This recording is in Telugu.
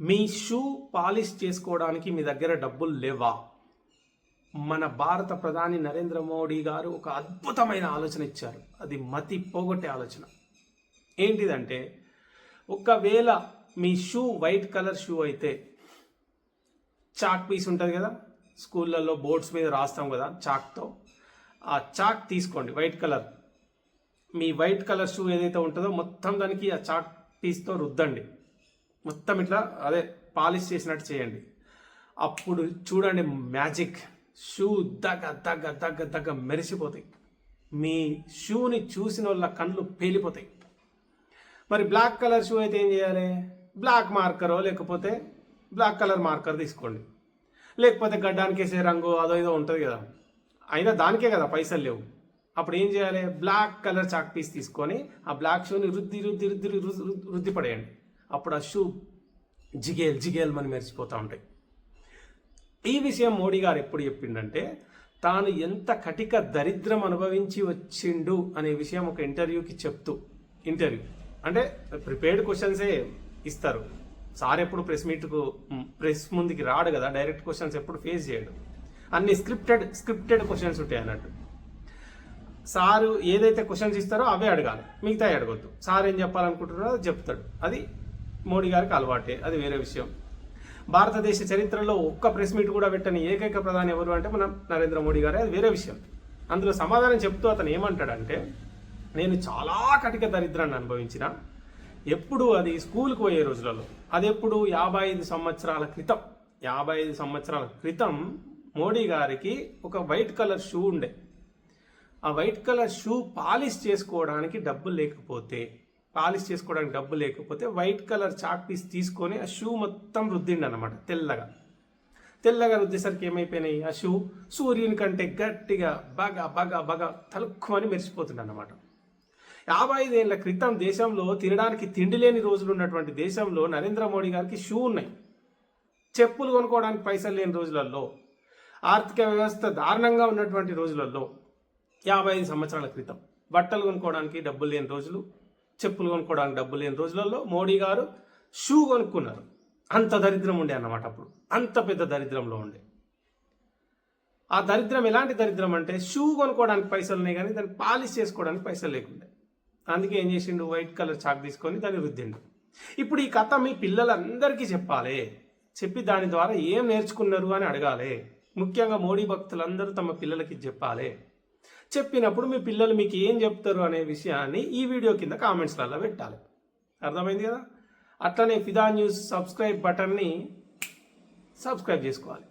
మీ షూ పాలిష్ చేసుకోవడానికి మీ దగ్గర డబ్బులు లేవా? మన భారత ప్రధాని నరేంద్ర మోడీ గారు ఒక అద్భుతమైన ఆలోచన ఇచ్చారు. అది మతి పోగొట్టే ఆలోచన. ఏంటిదంటే ఒకవేళ మీ షూ వైట్ కలర్ షూ అయితే చాక్ పీస్ ఉంటుంది కదా? స్కూళ్ళల్లో బోర్డ్స్ మీద రాస్తాం కదా చాక్తో. ఆ చాక్ తీసుకోండి వైట్ కలర్. మీ వైట్ కలర్ షూ ఏదైతే ఉంటుందో మొత్తం దానికి ఆ చాక్ పీస్తో రుద్దండి. మొత్తం ఇట్లా అదే పాలిష్ చేసినట్టు చేయండి. అప్పుడు చూడండి మ్యాజిక్. షూ దగ్గ దగ్గ దగ్గ దగ్గ మెరిసిపోతాయి. మీ షూని చూసిన వాళ్ళ కళ్ళు పేలిపోతాయి. మరి బ్లాక్ కలర్ షూ అయితే ఏం చేయాలి? బ్లాక్ మార్కరో లేకపోతే బ్లాక్ కలర్ మార్కర్ తీసుకోండి. లేకపోతే గడ్డానికి వేసే రంగు అదో ఏదో ఉంటుంది కదా. అయినా దానికే కదా పైసలు లేవు. అప్పుడు ఏం చేయాలి? బ్లాక్ కలర్ చాక్ పీస్ తీసుకొని ఆ బ్లాక్ షూని రుద్ది రుద్ది రుద్ది రుద్ది రుద్ది పడేయండి. అప్పుడు ఆ షూ జిగేల్ జిగేల్ అని మెరిసిపోతూ ఉంటాయి. ఈ విషయం మోడీ గారు ఎప్పుడు చెప్పిండంటే తాను ఎంత కటిక దరిద్రం అనుభవించి వచ్చిండు అనే విషయం ఒక ఇంటర్వ్యూకి చెప్తూ ఇంటర్వ్యూ. అంటే ప్రిపేర్డ్ క్వశ్చన్సే ఇస్తారు. సార్ ఎప్పుడు ప్రెస్ మీట్కు ప్రెస్ ముందుకి రాడు కదా డైరెక్ట్ క్వశ్చన్స్ ఎప్పుడు ఫేస్ చేయడు. అన్ని స్క్రిప్టెడ్ స్క్రిప్టెడ్ క్వశ్చన్స్ ఉంటాయి అన్నట్టు. సారు ఏదైతే క్వశ్చన్స్ ఇస్తారో అవే అడగాలి. మిగతా అడగొద్దు. సార్ ఏం చెప్పాలనుకుంటున్నారో అది చెప్తాడు. అది మోడీ గారికి అలవాటే అది వేరే విషయం. భారతదేశ చరిత్రలో ఒక్క ప్రెస్ మీట్ కూడా పెట్టని ఏకైక ప్రధాని ఎవరు అంటే మన నరేంద్ర మోడీ గారే అది వేరే విషయం. అందులో సమాధానం చెప్తూ అతను ఏమంటాడంటే నేను చాలా కటిక దరిద్రాన్ని అనుభవించిన. ఎప్పుడు అది స్కూల్కి పోయే రోజులలో అది ఎప్పుడు యాభై ఐదు సంవత్సరాల క్రితం యాభై ఐదు సంవత్సరాల క్రితం మోడీ గారికి ఒక వైట్ కలర్ షూ ఉండే. ఆ వైట్ కలర్ షూ పాలిష్ చేసుకోవడానికి డబ్బులు లేకపోతే పాలిష్ చేసుకోవడానికి డబ్బు లేకపోతే వైట్ కలర్ చాక్ పీస్ తీసుకొని ఆ షూ మొత్తం రుద్దిండి అనమాట తెల్లగా. తెల్లగా రుద్దేసరికి ఏమైపోయినాయి? ఆ షూ సూర్యుని కంటే గట్టిగా బాగా బాగా బాగా తలుక్కుమని మెరిసిపోతుంది అనమాట యాభై ఐదేళ్ళ క్రితం దేశంలో తినడానికి తిండి లేని రోజులు ఉన్నటువంటి దేశంలో నరేంద్ర మోడీ గారికి షూ ఉన్నాయి. చెప్పులు కొనుక్కోవడానికి పైసలు లేని రోజులలో ఆర్థిక వ్యవస్థ దారుణంగా ఉన్నటువంటి రోజులలో యాభై ఐదు సంవత్సరాల క్రితం బట్టలు కొనుక్కోవడానికి డబ్బులు లేని రోజులు చెప్పులు కొనుక్కోవడానికి డబ్బులు లేని రోజులలో మోడీ గారు షూ కొనుక్కున్నారు. అంత దరిద్రం ఉండే అన్నమాట అప్పుడు. అంత పెద్ద దరిద్రంలో ఉండే. ఆ దరిద్రం ఎలాంటి దరిద్రం అంటే షూ కొనుక్కోవడానికి పైసలు ఉన్నాయి కానీ దాన్ని పాలిష్ చేసుకోవడానికి పైసలు లేకుండే. అందుకే ఏం చేసిండు? వైట్ కలర్ చాక్ తీసుకొని దాన్ని రుద్దిండు. ఇప్పుడు ఈ కథ మీ పిల్లలందరికీ చెప్పాలి. చెప్పి దాని ద్వారా ఏం నేర్చుకున్నారు అని అడగాలి. ముఖ్యంగా మోడీ భక్తులందరూ తమ పిల్లలకి చెప్పాలి. చెప్పినప్పుడు మీ పిల్లలు మీకు ఏం చెప్తారు అనే విషయాన్ని ఈ వీడియో కింద కామెంట్స్లలో పెట్టాలి. అర్థమైంది కదా? అట్లనే ఫిదా న్యూస్ సబ్స్క్రైబ్ బటన్ని సబ్స్క్రైబ్ చేసుకోవాలి.